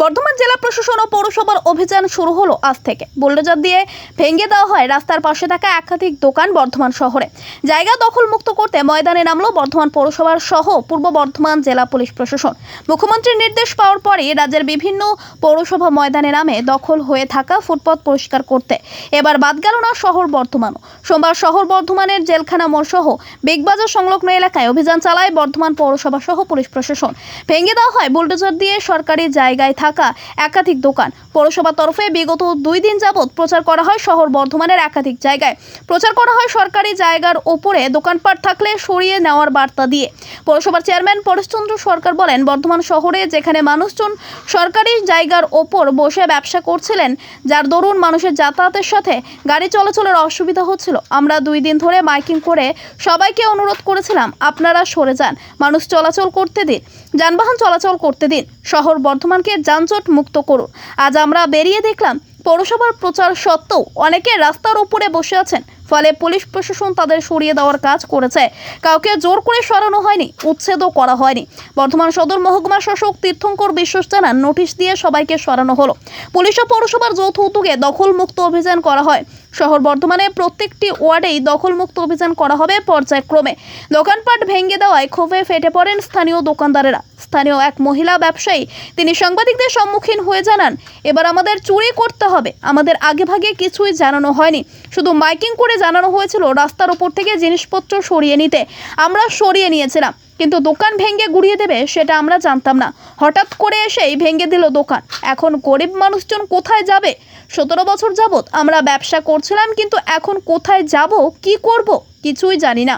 বর্ধমান জেলা প্রশাসন ও পৌরসভার অভিযান শুরু হলো আজ থেকে। বুলডোজার দিয়ে ভেঙে দেওয়া হয় রাস্তার পাশে থাকা একাধিক দোকান বর্ধমান শহরে। জায়গা দখল মুক্ত করতে ময়দানে নামলো বর্ধমান পৌরসভার সহ পূর্ব বর্ধমান জেলা পুলিশ প্রশাসন। মুখ্যমন্ত্রীর নির্দেশ পাওয়ার পরে রাজ্যের বিভিন্ন পৌরসভা ময়দানে নামে দখল হয়ে থাকা ফুটপাত পরিষ্কার করতে। এবার বাদ গেল না শহর বর্ধমানও। সোমবার শহর বর্ধমানের জেলখানা মোড় সহ বিগবাজার সংলগ্ন এলাকায় অভিযান চালায় বর্ধমান পৌরসভা সহ পুলিশ প্রশাসন। ভেঙে দেওয়া হয় বুলডোজার দিয়ে সরকারি জায়গায় থাকা একাধিক দোকান। পৌরসভার তরফে বিগত দুই দিন যাবৎ প্রচার করা হয় শহর বর্ধমানের একাধিক জায়গায়। প্রচার করা হয় সরকারি জায়গার ওপরে দোকানপাট থাকলে সরিয়ে নেওয়ার বার্তা দিয়ে। পৌরসভার চেয়ারম্যান পরেশচন্দ্র সরকার বলেন, বর্ধমান শহরে যেখানে মানুষজন সরকারি জায়গার ওপর বসে ব্যবসা করছিলেন, যার দরুন মানুষের যাতায়াতের সাথে গাড়ি চলাচলের অসুবিধা হচ্ছিল। আমরা দুই দিন ধরে মাইকিং করে সবাইকে অনুরোধ করেছিলাম, আপনারা সরে যান। মানুষ চলাচল করতে দিন। যানবাহন চলাচল করতে দিন। শহর বর্ধমানকে যানজট মুক্ত করুন। আজ আমরা বেরিয়ে দেখলাম, পৌরসভার প্রচার সত্ত্বেও অনেকে রাস্তার ওপরে বসে আছেন, ফলে পুলিশ প্রশাসন তাদের সরিয়ে দেওয়ার কাজ করেছে। কাউকে জোর করে সরানো হয়নি, উচ্ছেদও করা হয়নি। বর্ধমান সদর মহকুমা শাসক তীর্থঙ্কর বিশ্বাস জানান, নোটিশ দিয়ে সবাইকে সরানো হলো। পুলিশ ও পৌরসভার যৌথ উদ্যোগে দখলমুক্ত অভিযান করা হয়। শহর বর্ধমানে প্রত্যেকটি ওয়ার্ডেই দখলমুক্ত অভিযান করা হবে পর্যায়ক্রমে। দোকানপাট ভেঙে দেওয়ায় ক্ষোভে ফেটে পড়েন স্থানীয় দোকানদারেরা। স্থানীয় এক মহিলা ব্যবসায়ী, তিনি সাংবাদিকদের সম্মুখীন হয়ে জানান, এবার আমাদের চুরি করতে হবে। আমাদের আগেভাগে কিছুই জানানো হয়নি। শুধু মাইকিং করে জানানো হয়েছিল রাস্তার ওপর থেকে জিনিসপত্র সরিয়ে নিতে। আমরা সরিয়ে নিয়েছিলাম, কিন্তু দোকান ভেঙে গুড়িয়ে দেবে সেটা আমরা জানতাম না। হঠাৎ করে এসেই ভেঙে দিল দোকান। এখন গরিব মানুষজন কোথায় যাবে? সতেরো বছর যাবৎ আমরা ব্যবসা করছিলাম, কিন্তু এখন কোথায় যাব, কি করব, কিছুই জানি না।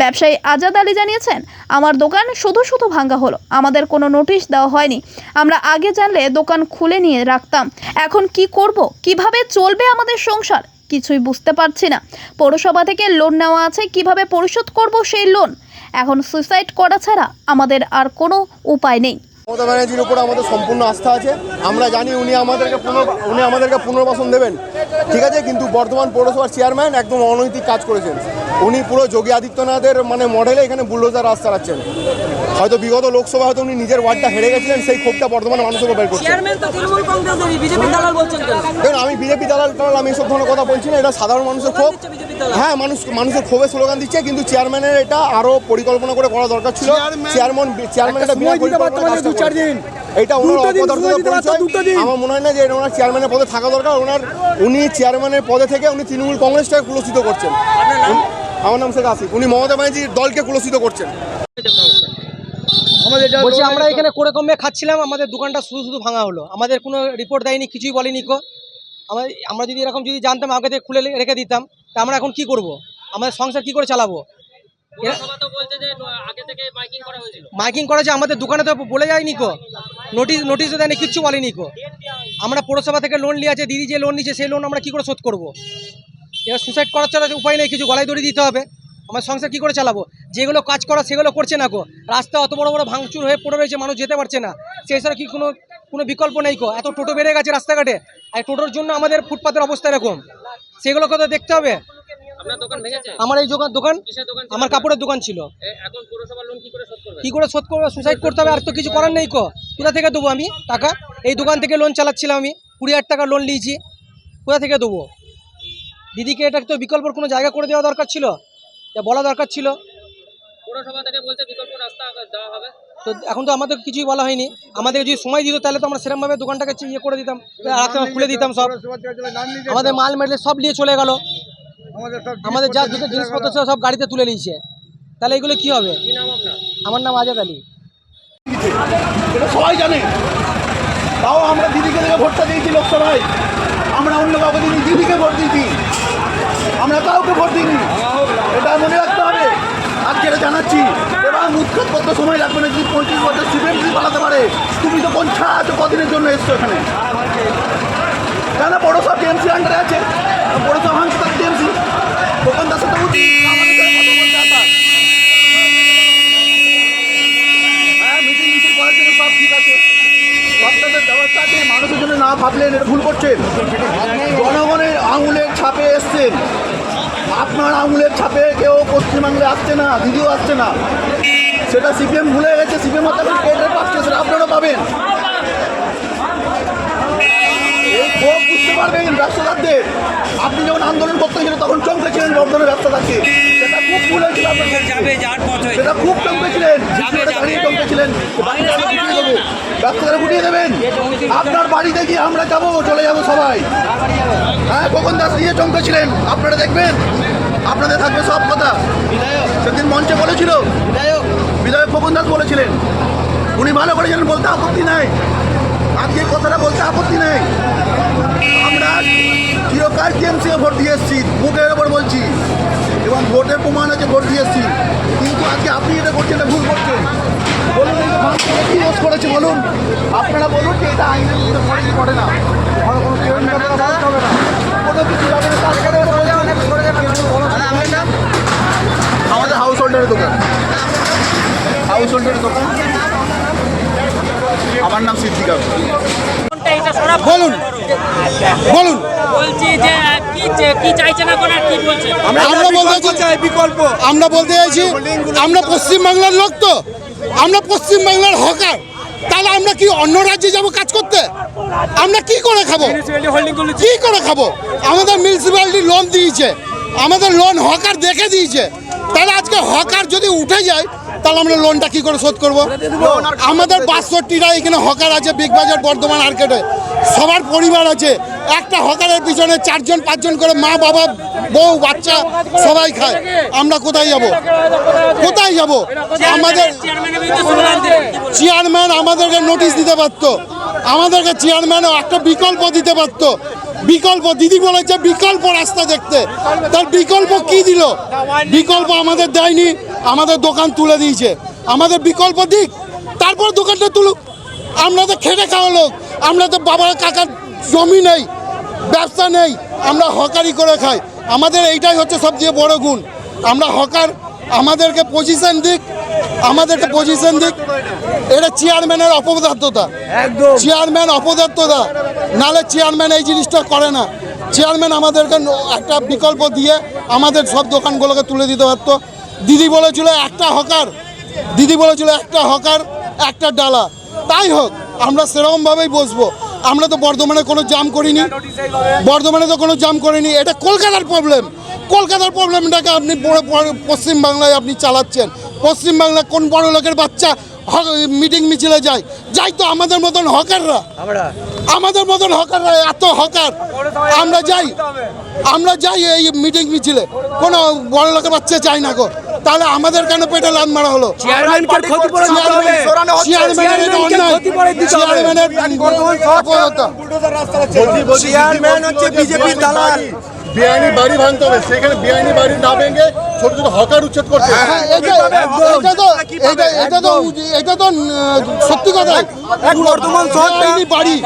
ব্যবসায়ী আজাদ আলী জানিয়েছেন, আমার দোকান শুধু শুধু ভাঙ্গা হলো, আমাদের কোনো নোটিশ দেওয়া হয়নি। আমরা আগে জানলে দোকান খুলে নিয়ে রাখতাম। এখন কি করব, কীভাবে চলবে আমাদের সংসার, কিছুই বুঝতে পারছি না। পৌরসভা থেকে লোন নেওয়া আছে, কীভাবে পরিশোধ করব সেই লোন? এখন সুইসাইড করা ছাড়া আমাদের আর কোনো উপায় নেই। মমতা ব্যানার্জির উপর আমাদের সম্পূর্ণ আস্থা আছে। আমরা জানি উনি আমাদেরকে পুনর উনি আমাদেরকে পুনর্বাসন দেবেন। ঠিক আছে? কিন্তু বর্ধমান পৌরসভার চেয়ারম্যান একদম অনৈতিক কাজ করেছেন। উনি পুরো যোগী আদিত্যনাথের মানে মডেলে এখানে বুলডোজার রাস্তা চালাচ্ছেন। হয়তো বিগত লোকসভা হয়তো উনি নিজের ওয়ার্ডটা হেরে গেছিলেন সেই ক্ষোভটা বর্ধমানের মানুষের উপর বের করছেন চেয়ারম্যান তো তৃণমূল কংগ্রেসেরই বিজেপি দালাল দেখুন আমি বিজেপি দালাল টালাল আমি এসব ধরনের কথা বলছি না এটা সাধারণ মানুষের ক্ষোভ। দালাল হ্যাঁ মানুষ মানুষের ক্ষোভে স্লোগান দিচ্ছে কিন্তু চেয়ারম্যানের এটা আরও পরিকল্পনা করে করা দরকার ছিল। চেয়ারম্যান চেয়ারম্যান এটা বিনা পরিকল্পনায় কাজটা করেছেন। এটা ওনার আমার মনে হয় না যে এটা ওনার চেয়ারম্যানের পদে থাকা দরকার ওনার উনি চেয়ারম্যানের পদে থেকে উনি তৃণমূল কংগ্রেসটাকে কুলসিত করছেন। আমার নাম শেখ আসিফ উনি মমতা ব্যানার্জির দলকে কুলসিত করছেন। বলছি আমরা এখানে করে কমে খাচ্ছিলাম আমাদের দোকানটা শুধু শুধু ভাঙা হলো। আমাদের কোনো রিপোর্ট দেয়নি কিছুই বলেনি কো। আমাদের আমরা যদি এরকম যদি জানতাম আগে থেকে খুলে রেখে দিতাম তা আমরা এখন কি করব? আমাদের সংসার কি করে চালাবো? পৌরসভা তো বলছে যে আগে থেকে মাইকিং করা হয়েছিল। মাইকিং করা যে আমাদের দোকানে তো বলে যায়নি কো। নোটিশ নোটিশও দেয়নি কিচ্ছু বলেনি কো। আমরা পৌরসভা থেকে লোন নিয়ে আছে দিদি যে লোন নিচ্ছে সেই লোন আমরা কি করে শোধ করব? এবার সুসাইড করার ছাড়া উপায় নেই কিছু গলায় দড়ি দিতে হবে। আমার সংসার কি করে চালাবো? যেগুলো কাজ করা সেগুলো করছে না কো রাস্তা অত বড় বড় ভাঙচুর হয়ে পড়ে রয়েছে মানুষ যেতে পারছে না। সেই ছাড়া কি কোনো কোনো বিকল্প নেই কো এত টোটো বেড়ে গেছে রাস্তাঘাটে। আর টোটোর জন্য আমাদের ফুটপাতের অবস্থা এরকম। সেগুলোকে তো দেখতে হবে? আমার এই দোকান দোকান? আমার কাপড়ের দোকান ছিল। কি করে শোধ করব? সুসাইড করতে হবে আর তো কিছু করার নেই কো কোথা থেকে দেবো আমি টাকা? এই দোকান থেকে লোন চালাচ্ছিলাম আমি। কুড়ি হাজার টাকা লোন নিয়েছি। কোথা থেকে দেবো? দিদিকে এটা তো বিকল্পর কোনো জায়গা করে দেওয়া দরকার ছিল? যা বলা দরকার ছিল। পৌরসভা থেকে বলছে বিকল্প রাস্তা দেওয়া হবে। তো এখন তো আমাদের কিছুই বলা হয়নি। আমাদের যদি সময় দিত তাহলে তো আমরা সেরকমভাবে দোকানটাকে ইয়ে করে দিতাম রাস্তা খুলে দিতাম সব। আমাদের মাল মেডেল সব নিয়ে চলে গেল। আমাদের যা দুটো জিনিসপত্র ছিল সব গাড়িতে তুলে নিয়েছে। তাহলে এগুলো কি হবে? কি আমার নাম আজাদ আলী। এটা সবাই জানে। তাও আমরা দিদিকে দেখে ভোটটা দিয়েছি লোকসভায়। আমরা অন্য কাউকে দিইনি দিদিকে ভোট দিয়েছি আমরা কাউকে ভোট দিইনি। এটা মনে রাখতে হবে। আজকে এটা জানাচ্ছি। এবার মুৎখাত করতে সময় লাগবে না যদি পঁয়ত্রিশ বছর সিপিএম যদি পালাতে পারে? তুমি তো কোন ছাড়া আছো কদিনের জন্য এসছো এখানে? কেন বড় সব টিএমসি আন্ডারে আছে? বড় সব ভাঙছে তার টিএমসি দোকানদার সাথে মানুষের জন্য না ভাবলেন এটা ভুল করছেন জনগণের আঙুলের ছাপে এসছেন। আপনার আঙুলের ছাপে কেউ পশ্চিমবাংলায় আসছে না, দিদিও আসছে না। সেটা সিপিএম ভুলে গেছে, সিপিএম কোর্টের পাচ্ছে সেটা আপনারা পাবেন। বুঝতে পারবেন ব্যবসাদারদের আপনি যখন আন্দোলন করতে গেলেন, তখন চমকে ছিলেন বর্ধমানের ব্যবসাদারকে খুব ভুল হয়েছিল আপনার ক্ষেত্রে। সেটা খুব দাঁড়িয়ে গুটিয়ে গুটিয়ে দেবেন। আপনার বাড়িতে গিয়ে আমরা যাব চলে যাব সবাই। হ্যাঁ খোকন দাস দিয়ে চমকেছিলেন। আপনারা দেখবেন? আপনাদের থাকবে সব কথা। সেদিন মঞ্চে বলেছিল। বিধায়ক। খোকন দাস বলেছিলেন। উনি ভালো করেছিলেন বলতে আপত্তি নাই। আজকে কথাটা বলতে আপত্তি নেই। আমরা চিরকাল টিএমসি ভোট দিয়ে এসেছি। মুখের ওপর বলছি। এবং ভোটের প্রমাণ আছে ভোট দিয়ে এসেছি। কিন্তু আজকে আপনি এটা করছেন এটা ভুল করছেন। বলুন কি দোষ করেছে বলুন। আপনারা বলুন যে এটা আইনের মধ্যে পড়ে কি পড়ে না আমার কোনো কেউ হবে না। কোনো কিছু যাবে না আমাদের হাউস হোল্ডারের দোকান। হাউস হোল্ডারের দোকান। আমার নাম সিদ্দিকা বলুন বলুন। বলছি যে কি চাইছেন এখন কি বলছেন আমরা বলতে চাই বিকল্প। আমরা বলতে চাইছি আমরা পশ্চিমবাংলার লোক তো। আমরা পশ্চিমবাংলার হকার। তাহলে আমরা কি অন্য রাজ্যে যাব কাজ করতে? আমরা কি করে খাব? কি করে খাব? আমাদের মিউনিসিপ্যালিটি লোন দিয়েছে। আমাদের লোন হকার দেখে দিয়েছে। তাহলে হকার যদি উঠে যায়, তাহলে আমরা লোনটা কি করে শোধ করব? আমাদের বাষট্টিটা এখানে হকার আছে বিগ বাজার বর্ধমান মার্কেটে। সবার পরিবার আছে। একটা হকারের পিছনে চারজন, পাঁচজন করে মা, বাবা, বউ, বাচ্চা সবাই খায়। আমরা কোথায় যাব? কোথায় যাব? আমাদের? চেয়ারম্যান আমাদেরকে নোটিশ দিতে পারতো। আমাদেরকে চেয়ারম্যানও একটা বিকল্প দিতে পারতো। বিকল্প, দিদি বলেছে বিকল্প রাস্তা দেখতে। তার বিকল্প কি দিল? বিকল্প আমাদের দেয়নি, আমাদের দোকান তুলে দিয়েছে। আমাদের বিকল্প দিক, তারপর দোকানটা তুলুক। আমরা তো খেটে খাওয়া লোক, আমরা তো বাবার কাকার জমি নেই, ব্যবসা নেই, আমরা হকারি করে খাই। আমাদের এইটাই হচ্ছে সবচেয়ে বড় গুণ। আমরা হকার আমাদেরকে পজিশন দিক আমাদেরকে পজিশন দিক। এটা চেয়ারম্যানের অপদার্থতা। চেয়ারম্যান অপদার্থতা। নালে চেয়ারম্যান এই জিনিসটা করে না। চেয়ারম্যান আমাদেরকে একটা বিকল্প দিয়ে আমাদের সব দোকানগুলোকে তুলে দিতে পারতো। দিদি বলেছিল একটা হকার। দিদি বলেছিল একটা হকার একটা ডালা। তাই হোক আমরা সেরকমভাবেই বসবো। আমরা তো বর্ধমানে কোনো জাম করিনি। বর্ধমানে তো কোনো জাম করিনি। এটা কলকাতার প্রবলেম কলকাতার প্রবলেমটাকে আপনি পশ্চিমবাংলায় আপনি চালাচ্ছেন। পশ্চিমবাংলায় কোন বড় লোকের বাচ্চা মিটিং মিছিলে যায়? যাই তো আমাদের মতন হকাররা। আমাদের মতন হকাররা এত হকার। আমরা যাই। আমরা যাই এই মিটিং মিছিলে। কোনো বড় লোকের বাচ্চা চাই না গো। তাহলে আমাদের কেন পেটে লান মারা হলো? চেয়ারম্যানের বেআইনি বাড়ি ভাঙতে হবে। সেখানে বেআইনি বাড়ি না ভেঙে ছোট ছোট হকার উচ্ছেদ করছে। হ্যাঁ, এটা এটা তো এটা তো সত্যি কথা। বর্ধমান শহর বেআইনি বাড়ি।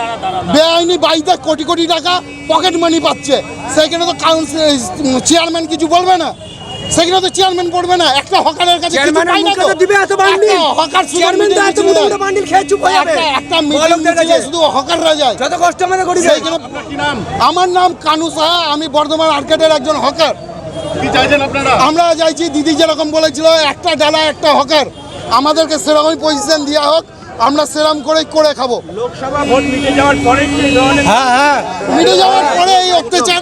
বেআইনি বাড়িতে কোটি কোটি টাকা পকেট মানি পাচ্ছে। সেখানে তো কাউন্সিল চেয়ারম্যান কিছু বলবে না? সেখানে তো চেয়ারম্যান পড়বে না। একটা হকারের কাছে কিছু পাই না তো। তো দিবে এত বান্ডিল। হকার চেয়ারম্যান তো এত মোটা মোটা বান্ডিল খেয়ে চুপ হয়ে যাবে। একটা মিটিং কাছে। শুধু হকাররা যায়। যত কষ্ট করি আমার নাম কানু সাহা আমি বর্ধমান আর্কেটের একজন হকার। কি চাইছেন আপনারা? আমরা চাইছি দিদি যেরকম বলেছিল একটা ডালা একটা হকার। আমাদেরকে সেরকমই পজিশন দেওয়া হোক আমরা সেরকম করেই করে খাব। লোকসভা ভোট মিটে যাওয়ার পরে কি এই ধরনের মিটে যাওয়ার পরে এই অত্যাচার।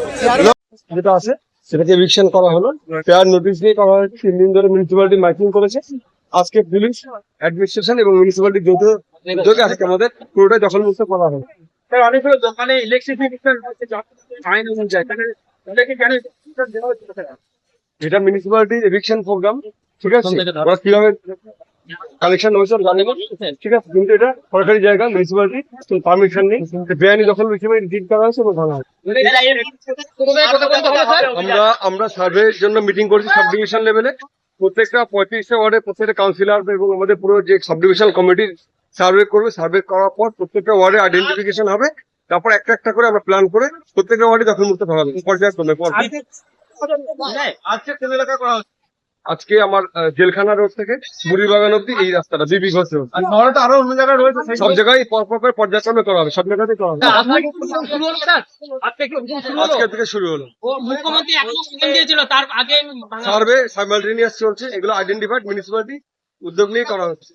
যেটা আছে সেটাকে এভিকশন করা হলো। পেয়ার নোটিশ দিয়ে করা হয়েছে তিন দিন ধরে মিউনিসিপ্যালিটি মাইকিং করেছে। আজকে পুলিশ অ্যাডমিনিস্ট্রেশন এবং মিউনিসিপ্যালিটি যৌথ উদ্যোগে আজকে আমাদের পুরোটাই দখল মুক্ত করা হলো। অনেকগুলো দোকানে ইলেকট্রিক আইন অনুযায়ী? এটা মিউনিসিপ্যালিটির এভিকশন প্রোগ্রাম ঠিক আছে? ওরা কীভাবে কালেকশন হয়েছে ওরা জানে না। ঠিক আছে কিন্তু এটা সরকারি জায়গা মিউনিসিপ্যালিটি পারমিশন নেই বেআইনি দখল হিসেবে ডিট করা হয়েছে এবং ধরা আমরা আমরা সার্ভের জন্য মিটিং করছি সাব ডিভিশন লেভেলে প্রত্যেকটা পঁয়ত্রিশটা ওয়ার্ডে প্রত্যেকটা কাউন্সিলর এবং আমাদের পুরো যে সাব ডিভিশন কমিটির সার্ভে করবে সার্ভে করার পর প্রত্যেকটা ওয়ার্ডে আইডেন্টিফিকেশন হবে তারপর একটা একটা করে আমরা প্ল্যান করে প্রত্যেকটা ওয়ার্ডে দখল মুক্ত করা হবে পর্যায়ক্রমে পর আজকে আমার জেলখানা রোড থেকে মুড়িবাগান অব্দি এই রাস্তাটা বিবি ঘোষ রোড। আরও অন্য জায়গায় রয়েছে সব জায়গায় পর পর করে পর্যায়ক্রমে করা হবে সব জায়গাতেই করা হবে। আজকে কি শুরু হলো স্যার? আজকে কি শুরু হলো? আজকে থেকে শুরু হলো। মুখ্যমন্ত্রী দিয়েছিল তার আগে সার্ভে সাইমালটেনিয়াস চলছে এগুলো আইডেন্টিফাইড মিউনিসিপালিটি উদ্যোগ নিয়ে করা হচ্ছে।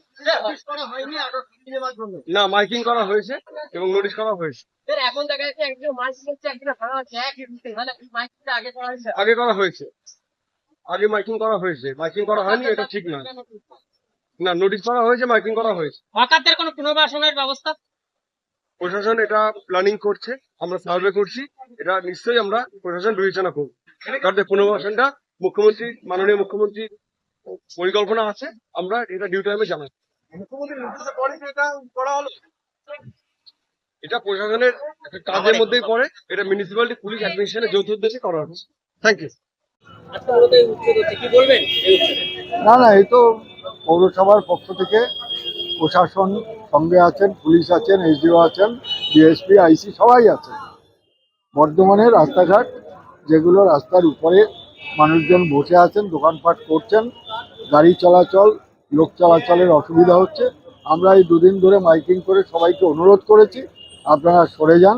না মাইকিং করা হয়েছে এবং নোটিশ করা হয়েছে। হচ্ছে একই মানে মাইকটা আগে করা হয়েছে। আগে মাইকিং করা হয়েছে। মাইকিং করা হয়নি এটা ঠিক না। না নোটিশ করা হয়েছে মাইকিং করা হয়েছে। হকারদের কোনো পুনর্বাসনের ব্যবস্থা? প্রশাসন এটা প্ল্যানিং করছে আমরা সার্ভে করছি এটা নিশ্চয়ই আমরা প্রশাসন বিবেচনা করব। যাতে পুনর্বাসনটা মুখ্যমন্ত্রী মাননীয় মুখ্যমন্ত্রী পরিকল্পনা আছে আমরা এটা ডিউ টাইমে জানাই এটা প্রশাসনের একটা কাজের মধ্যেই পড়ে এটা মিউনিসিপ্যালিটি পুলিশ অ্যাডমিনিস্ট্রেশনের যৌথ উদ্দেশ্যে করা হচ্ছে। থ্যাংক ইউ না না, এই তো পৌরসভার পক্ষ থেকে প্রশাসন সঙ্গে আছেন, পুলিশ আছেন, এসডিও আছেন, ডিএসপি, আইসি সবাই আছেন। বর্ধমানে রাস্তাঘাট, যেগুলো রাস্তার উপরে মানুষজন বসে আছেন, দোকানপাট করছেন, গাড়ি চলাচল, লোক চলাচলের অসুবিধা হচ্ছে। আমরা এই দুদিন ধরে মাইকিং করে সবাইকে অনুরোধ করেছি, আপনারা সরে যান,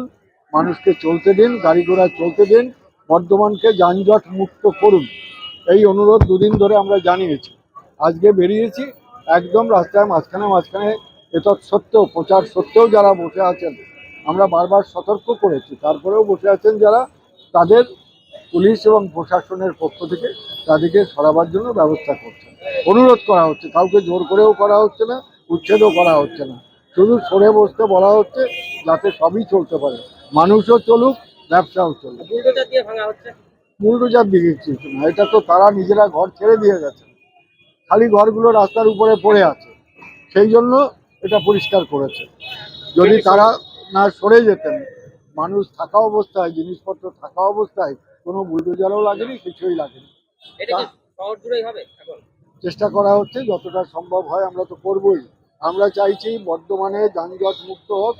মানুষকে চলতে দিন, গাড়ি ঘোড়া চলতে দিন বর্ধমানকে যানজট মুক্ত করুন। এই অনুরোধ দুদিন ধরে আমরা জানিয়েছি। আজকে বেরিয়েছি, একদম রাস্তায় মাঝখানে মাঝখানে এতৎ সত্ত্বেও, প্রচার সত্ত্বেও যারা বসে আছেন, আমরা বারবার সতর্ক করেছি। তারপরেও বসে আছেন যারা, তাদের পুলিশ এবং প্রশাসনের পক্ষ থেকে তাদেরকে সরাবার জন্য ব্যবস্থা করছে। অনুরোধ করা হচ্ছে, কাউকে জোর করেও করা হচ্ছে না, উচ্ছেদও করা হচ্ছে না। শুধু সরে বসতে বলা হচ্ছে, যাতে সবই চলতে পারে। মানুষও চলুক ব্যবসাও বুলডোজার দিয়ে কিছু না। এটা তো তারা নিজেরা ঘর ছেড়ে দিয়ে গেছে। খালি ঘরগুলো রাস্তার উপরে পড়ে আছে। সেই জন্য এটা পরিষ্কার করেছে। যদি তারা না সরে যেতেন মানুষ থাকা অবস্থায় জিনিসপত্র থাকা অবস্থায় কোনো বুলডোজারও লাগেনি কিছুই লাগেনি। চেষ্টা করা হচ্ছে যতটা সম্ভব হয় আমরা তো করবই। আমরা চাইছি বর্ধমানে যানজট মুক্ত হোক।